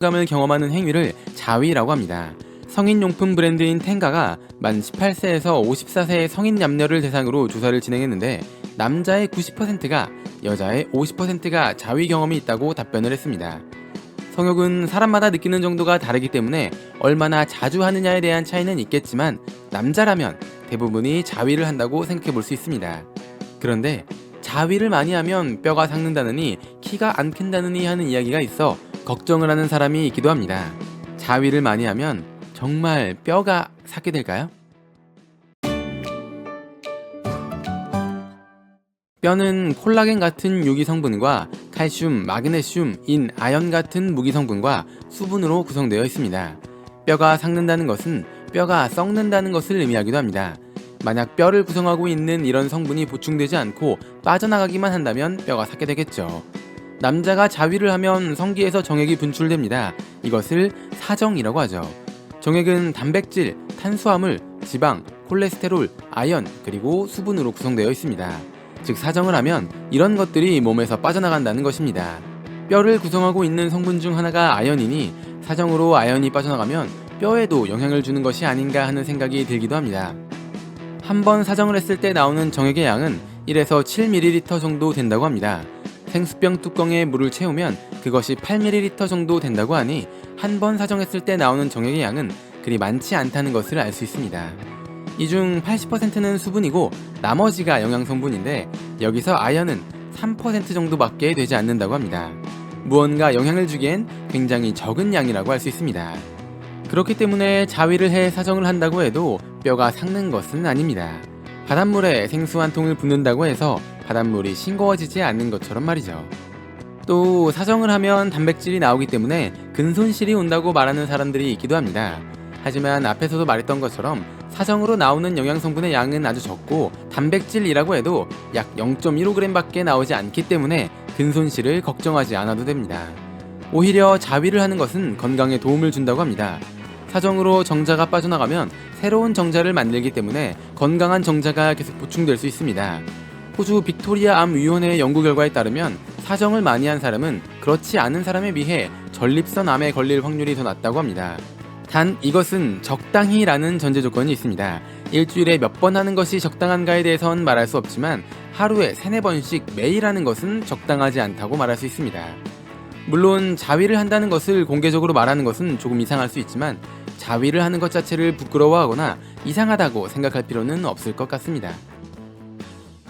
감을 경험하는 행위를 자위라고 합니다. 성인용품 브랜드인 텐가가 만 18세에서 54세의 성인 남녀를 대상으로 조사를 진행했는데 남자의 90%가 여자의 50%가 자위 경험이 있다고 답변을 했습니다. 성욕은 사람마다 느끼는 정도가 다르기 때문에 얼마나 자주 하느냐에 대한 차이는 있겠지만 남자라면 대부분이 자위를 한다고 생각해 볼 수 있습니다. 그런데 자위를 많이 하면 뼈가 삭는다느니 키가 안 큰다느니 하는 이야기가 있어 걱정을 하는 사람이 있기도 합니다. 자위를 많이 하면 정말 뼈가 삭게 될까요? 뼈는 콜라겐 같은 유기 성분과 칼슘, 마그네슘, 인, 아연 같은 무기 성분과 수분으로 구성되어 있습니다. 뼈가 삭는다는 것은 뼈가 썩는다는 것을 의미하기도 합니다. 만약 뼈를 구성하고 있는 이런 성분이 보충되지 않고 빠져나가기만 한다면 뼈가 삭게 되겠죠. 남자가 자위를 하면 성기에서 정액이 분출됩니다. 이것을 사정이라고 하죠. 정액은 단백질, 탄수화물, 지방, 콜레스테롤, 아연, 그리고 수분으로 구성되어 있습니다. 즉 사정을 하면 이런 것들이 몸에서 빠져나간다는 것입니다. 뼈를 구성하고 있는 성분 중 하나가 아연이니 사정으로 아연이 빠져나가면 뼈에도 영향을 주는 것이 아닌가 하는 생각이 들기도 합니다. 한 번 사정을 했을 때 나오는 정액의 양은 1에서 7ml 정도 된다고 합니다. 생수병 뚜껑에 물을 채우면 그것이 8ml 정도 된다고 하니 한 번 사정했을 때 나오는 정액의 양은 그리 많지 않다는 것을 알 수 있습니다. 이 중 80%는 수분이고 나머지가 영양 성분인데 여기서 아연은 3% 정도밖에 되지 않는다고 합니다. 무언가 영향을 주기엔 굉장히 적은 양이라고 할 수 있습니다. 그렇기 때문에 자위를 해 사정을 한다고 해도 뼈가 삭는 것은 아닙니다. 바닷물에 생수 한 통을 붓는다고 해서 바닷물이 싱거워지지 않는 것처럼 말이죠. 또 사정을 하면 단백질이 나오기 때문에 근손실이 온다고 말하는 사람들이 있기도 합니다. 하지만 앞에서도 말했던 것처럼 사정으로 나오는 영양성분의 양은 아주 적고 단백질이라고 해도 약 0.15g밖에 나오지 않기 때문에 근손실을 걱정하지 않아도 됩니다. 오히려 자위를 하는 것은 건강에 도움을 준다고 합니다. 사정으로 정자가 빠져나가면 새로운 정자를 만들기 때문에 건강한 정자가 계속 보충될 수 있습니다. 호주 빅토리아 암 위원회의 연구 결과에 따르면 사정을 많이 한 사람은 그렇지 않은 사람에 비해 전립선 암에 걸릴 확률이 더 낮다고 합니다. 단 이것은 적당히라는 전제 조건이 있습니다. 일주일에 몇 번 하는 것이 적당한가에 대해선 말할 수 없지만 하루에 세네 번씩 매일 하는 것은 적당하지 않다고 말할 수 있습니다. 물론 자위를 한다는 것을 공개적으로 말하는 것은 조금 이상할 수 있지만 자위를 하는 것 자체를 부끄러워하거나 이상하다고 생각할 필요는 없을 것 같습니다.